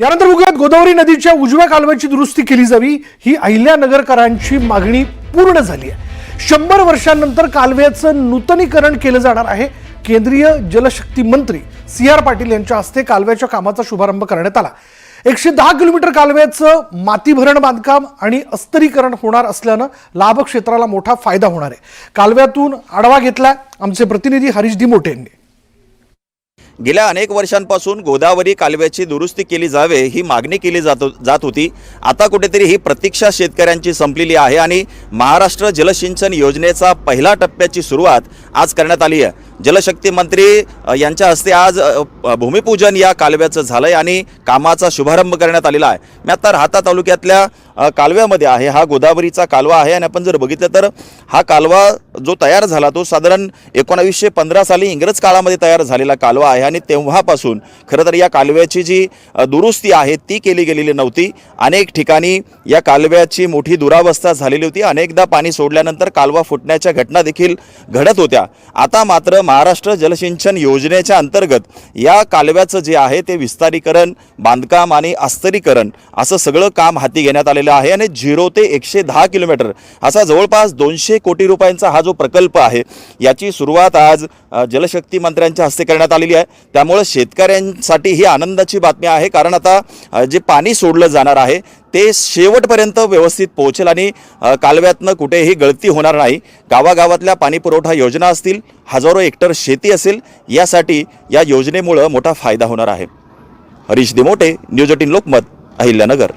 यानंतर बघूयात गोदावरी नदीच्या उजव्या कालव्याची दुरुस्ती केली जावी. ही अहिल्यानगरकरांची मागणी पूर्ण झाली आहे. शंभर वर्षांनंतर कालव्याचं नूतनीकरण केलं जाणार आहे. केंद्रीय जलशक्ती मंत्री सी आर पाटील यांच्या हस्ते कालव्याच्या कामाचा शुभारंभ करण्यात आला. एकशे दहा किलोमीटर कालव्याचं मातीभरण बांधकाम आणि अस्तरीकरण होणार असल्यानं लाभ क्षेत्राला मोठा फायदा होणार आहे. कालव्यातून आढावा घेतला आमचे प्रतिनिधी हरीश दिमोटे यांनी. गेल्या अनेक वर्षांपासून गोदावरी कालव्याची दुरुस्ती केली जावे ही मागणी केली जात जात होती. आता कुठेतरी ही प्रतीक्षा शेतकऱ्यांची संपलेली आहे आणि महाराष्ट्र जलसिंचन योजनेचा पहिला टप्प्याची सुरुवात आज करण्यात आली आहे. जलशक्ती मंत्री यांच्या हस्ते आज भूमिपूजन या कालव्याचं झालं आहे आणि कामाचा शुभारंभ करण्यात आलेला आहे. मी आता राहता तालुक्यातल्या कालव्यामध्ये आहे. हा गोदावरीचा कालवा आहे आणि आपण जर बघितलं तर हा कालवा जो तयार झाला तो साधारण एकोणावीसशे पंधरा साली इंग्रज काळामध्ये तयार झालेला कालवा आहे आणि तेव्हापासून खरं तर या कालव्याची जी दुरुस्ती आहे ती केली गेलेली नव्हती. अनेक ठिकाणी या कालव्याची मोठी दुरावस्था झालेली होती. अनेकदा पाणी सोडल्यानंतर कालवा फुटण्याच्या घटना देखील घडत होत्या. आता मात्र महाराष्ट्र जलसिंचन योजनेच्या अंतर्गत या कालव्याचं जे आहे ते विस्तारीकरण बांधकाम आणि अस्तरीकरण असं सगळं काम हाती घेण्यात आलेलं आहे आणि झिरो ते एकशे दहा किलोमीटर असा जवळपास दोनशे कोटी रुपयांचा हा जो प्रकल्प आहे याची सुरुवात आज जलशक्ती मंत्र्यांच्या हस्ते करण्यात आलेली आहे. त्यामुळे शेतकऱ्यांसाठी ही आनंदाची बातमी आहे. कारण आता जे पाणी सोडलं जाणार आहे ते शेवटपर्यंत व्यवस्थित पोहोचेल आणि कालव्यातनं कुठेही गळती होणार नाही. गावागावातल्या पाणीपुरवठा योजना असतील हजारो हेक्टर शेती असेल यासाठी या योजनेमुळं मोठा फायदा होणार आहे. Harish Dimote news eighteen Lokmat Ahilyanagar.